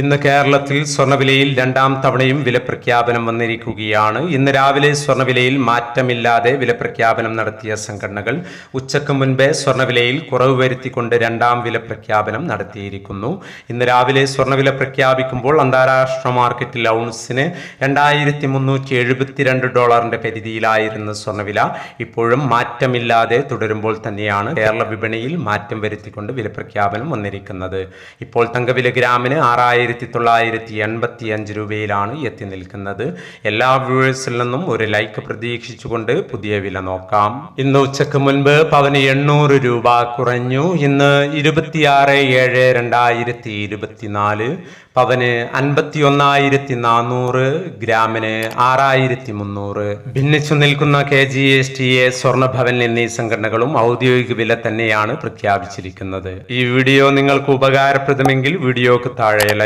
ഇന്ന് കേരളത്തിൽ സ്വർണവിലയിൽ രണ്ടാം തവണയും വില പ്രഖ്യാപനം വന്നിരിക്കുകയാണ്. ഇന്ന് രാവിലെ സ്വർണവിലയിൽ മാറ്റമില്ലാതെ വില പ്രഖ്യാപനം നടത്തിയ സംഘടനകൾ ഉച്ചയ്ക്ക് മുൻപേ സ്വർണവിലയിൽ കുറവ് വരുത്തിക്കൊണ്ട് രണ്ടാം വില പ്രഖ്യാപനം നടത്തിയിരിക്കുന്നു. ഇന്ന് രാവിലെ സ്വർണവില പ്രഖ്യാപിക്കുമ്പോൾ അന്താരാഷ്ട്ര മാർക്കറ്റിൽ ഔൺസിന് രണ്ടായിരത്തി മുന്നൂറ്റി എഴുപത്തിരണ്ട് ഡോളറിന്റെ പരിധിയിലായിരുന്ന സ്വർണവില ഇപ്പോഴും മാറ്റമില്ലാതെ തുടരുമ്പോൾ തന്നെയാണ് കേരള വിപണിയിൽ മാറ്റം വരുത്തിക്കൊണ്ട് വില പ്രഖ്യാപനം വന്നിരിക്കുന്നത്. ഇപ്പോൾ തങ്കവില ഗ്രാമിന് ആറായിരത്തി തൊള്ളായിരത്തി എൺപത്തി അഞ്ച് രൂപയിലാണ് എത്തി നിൽക്കുന്നത്. എല്ലാ വ്യൂവേഴ്സിൽ നിന്നും ഒരു ലൈക്ക് പ്രതീക്ഷിച്ചുകൊണ്ട് പുതിയ വില നോക്കാം. ഇന്ന് ഉച്ചയ്ക്ക് മുൻപ് പവന് എണ്ണൂറ് രൂപ കുറഞ്ഞു. ഇന്ന് ഇരുപത്തിയാറ് ഏഴ് രണ്ടായിരത്തി ഇരുപത്തിനാല് പവന് അൻപത്തി ഒന്നായിരത്തി നാനൂറ് ഗ്രാമിന് ആറായിരത്തി മുന്നൂറ് ഭിന്നിച്ചു നിൽക്കുന്ന K G S T A Swarnabhavan എന്നീ സംഘടനകളും ഔദ്യോഗിക വില തന്നെയാണ് പ്രഖ്യാപിച്ചിരിക്കുന്നത്. ഈ വീഡിയോ നിങ്ങൾക്ക് ഉപകാരപ്രദമെങ്കിൽ വീഡിയോക്ക് താഴെ